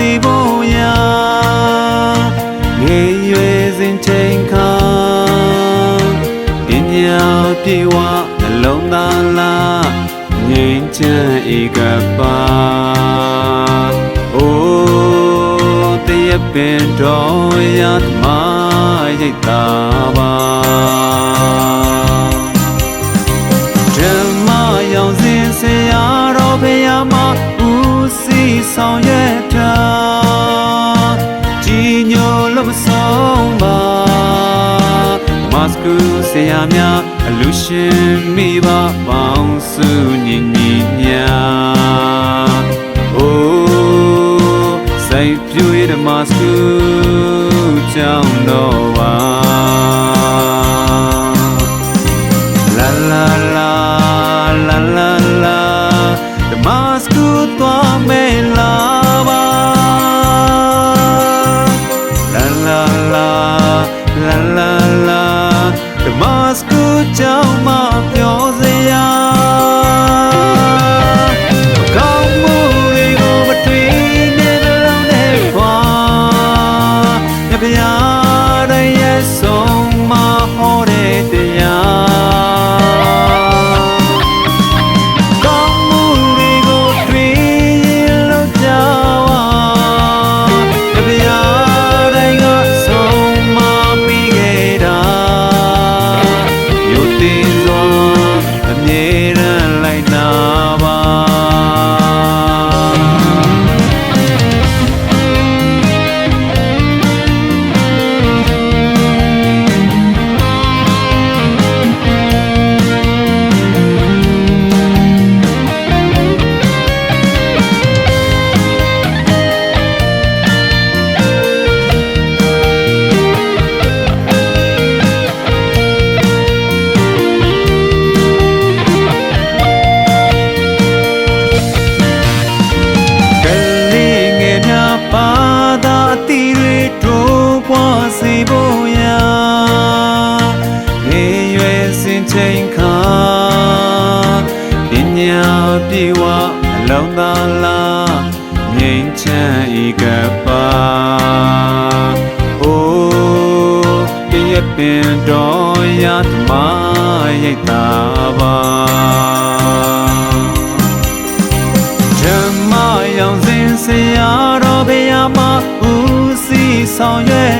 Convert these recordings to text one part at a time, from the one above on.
စီဖို့ရာငေရွယ်စဉ်ချိန်ခါပညာပြေဝနှလုံးသားလားငြိမ်းချမ်းဧကပါအိုးတရပင်တော်ရသမားရိတ်တာပါ လို့မဆုံးပါမစကူဆရာများအလူရှင်မိဘပေါင်းစုညီညီညာ လုံးသားလားငြိမ်းချမ်းဤကပါအိုးပြည့်ပင်တော်ရသမားရိတ်တာပါဓမ္မရောင်စဉ်ဆရာတော်ဘုရားမှာဦးစီးဆောင်ရွက်တာကြီး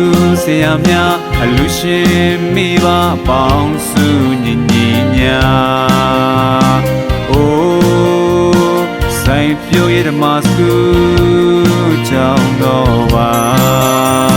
ကူဆရာများအလူရှင်မိဘပေါင်းစုညီညီညာအိုးဆိုင်ပြိုရဲ့ဓမ္မစကူကြောင်းတော်ပါ